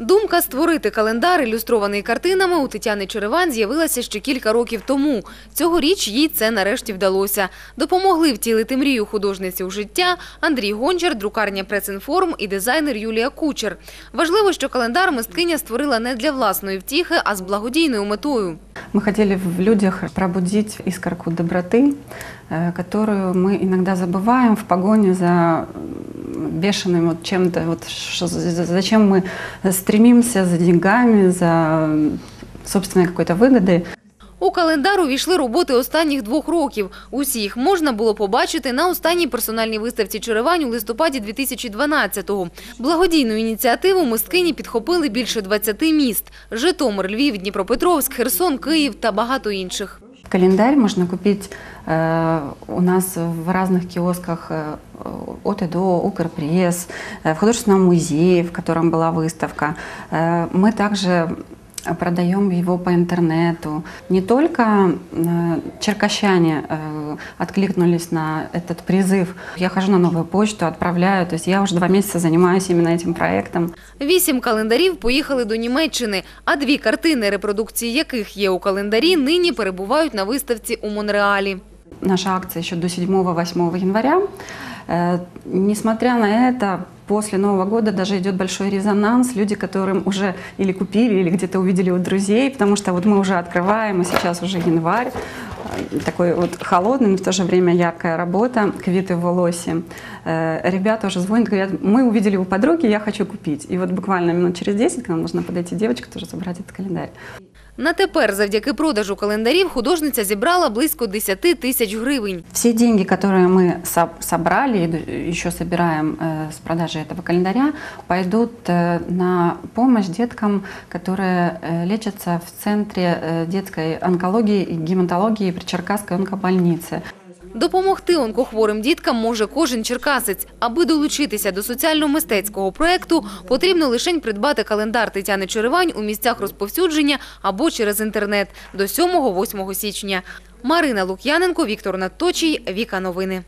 Думка створити календар, ілюстрований картинами, у Тетяни Череван з'явилася ще кілька років тому. Цьогоріч їй це нарешті вдалося. Допомогли втілити мрію художниці у життя Андрій Гончар, друкарня «Пресінформ» і дизайнер Юлія Кучер. Важливо, що календар мисткиня створила не для власної втіхи, а з благодійною метою. Мы хотели в людях пробудить искорку доброты, э, которую мы иногда забываем в погоне за бешеным вот чем-то, вот, что- за- зачем мы стремимся за деньгами, за собственной какой-то выгодой. У календар увійшли роботи останніх двох років. Усі їх можна було побачити на останній персональній виставці Черевань у листопаді 2012-го. Благодійну ініціативу мисткині підхопили більше 20 міст – Житомир, Львів, Дніпропетровськ, Херсон, Київ та багато інших. Календарь можно купить э, у нас в разных киосках э, от и до Укрпресс, э, в художественном музее, в котором была выставка. Э, мы также продаем его по интернету. Не только э, черкащане э, откликнулись на этот призыв. Я хожу на новую почту, отправляю. То есть я уже два месяца занимаюсь именно этим проектом. Вісім календарів поїхали до Німеччини, а дві картини, репродукції яких є у календарі, нині перебувають на виставці у Монреалі. наша акция еще до 7-8 января. Э, Несмотря на это, после Нового года даже идет большой резонанс. Люди, которым уже или купили, или где-то увидели у друзей, потому что вот мы уже открываем, и сейчас уже январь, э, такой вот холодный, но в то же время яркая работа, квиты в волосе. Э, Ребята уже звонят, говорят, мы увидели у подруги, я хочу купить. И вот буквально минут через 10 к нам нужно подойти девочка тоже забрать этот календарь. На тепер завдяки продажу календарів художниця зібрала близько 10 тисяч гривень. Все деньги, которые мы со- собрали и д- еще собираем э, с продажи этого календаря, пойдут э, на помощь деткам, которые э, лечатся в Центре э, детской онкологии и гематологии при Черкасской онкобольнице. Допомогти онкохворим діткам може кожен черкасець. Аби долучитися до соціально-мистецького проекту, потрібно лише придбати календар Тетяни Черевань у місцях розповсюдження або через інтернет до 7-8 січня. Марина Лук'яненко, Віктор Надточій, Віка Новини.